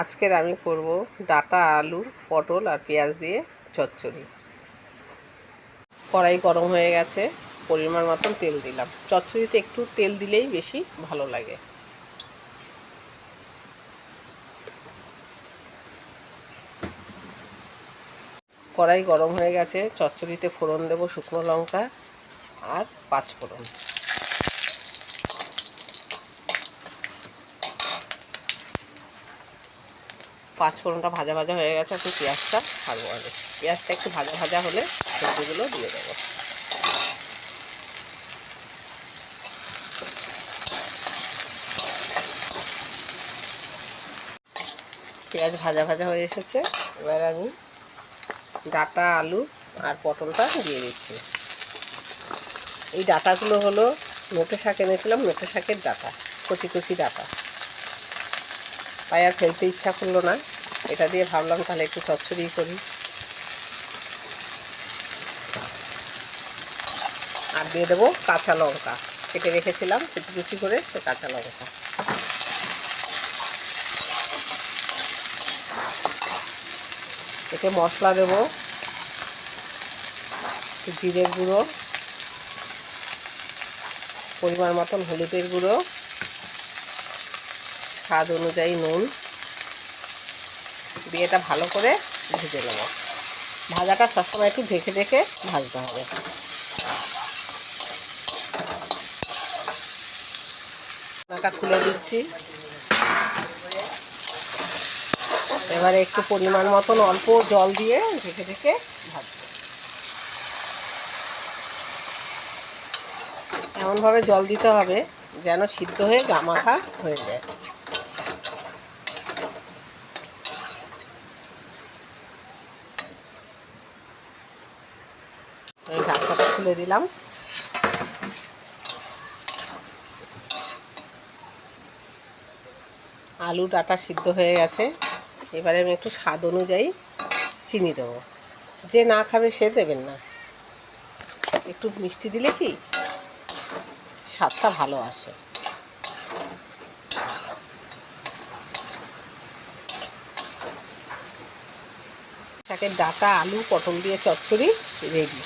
আজকের আমি করব ডাটা আলু পটল আর পেঁয়াজ দিয়ে চচ্চড়ি। কড়াই গরম হয়ে গেছে, পরিমাণ মতন তেল দিলাম। চচ্চড়িতে একটু তেল দিলেই বেশি ভালো লাগে। কড়াই গরম হয়ে গেছে, চচ্চড়িতে ফোড়ন দেব শুকনো লঙ্কা আর পাঁচ ফোড়ন পাঁচ ফোড়নটা ভাজা ভাজা হয়ে গেছে একটু পেঁয়াজটা ছাড়বো আগে। পেঁয়াজটা একটু ভাজা ভাজা হলে সবজিগুলো দিয়ে দেবো। পেঁয়াজ ভাজা ভাজা হয়ে এসেছে, এবার আমি ডাটা, আলু আর পটলটা দিয়ে দিচ্ছি। এই ডাটাগুলো হলো নোটে শাক এনেছিলাম নোটে শাকের ডাটা, কচি কচি ডাটা। তাই আর ফেলতে ইচ্ছা করল না। এটা দিয়ে ভাবলাম তাহলে একটু চচ্চড়ি করি। আর দিয়ে দেবো কাঁচা লঙ্কা। কেটে রেখেছিলাম, কুচি কুচি করে সে কাঁচা লঙ্কা। এতে মশলা দেবো জিরের গুঁড়ো, পরিমাণ মতন হলুদের গুঁড়ো, স্বাদ অনুযায়ী নুন। দিয়ে এটা ভালো করে ভেজে নেব। ভাজাটা সবসময় একটু ঢেকে ঢেকে ভাজতে হবে। খুলে দিচ্ছি। এবারে একটু পরিমাণ মতন অল্প জল দিয়ে ঢেকে ঢেকে ভাজবো। এমনভাবে জল দিতে হবে যেন সিদ্ধ হয়ে গামাখা হয়ে যায় এই খুলে দিলাম। আলু ডাটা সিদ্ধ হয়ে গেছে। এবারে আমি একটু স্বাদ অনুযায়ী চিনি দেবো। যে না খাবে সে দেবেন না। একটু মিষ্টি দিলে কি স্বাদটা ভালো আসে। শাকের ডাটা, আলু, পটল দিয়ে চচ্চড়ি রেডি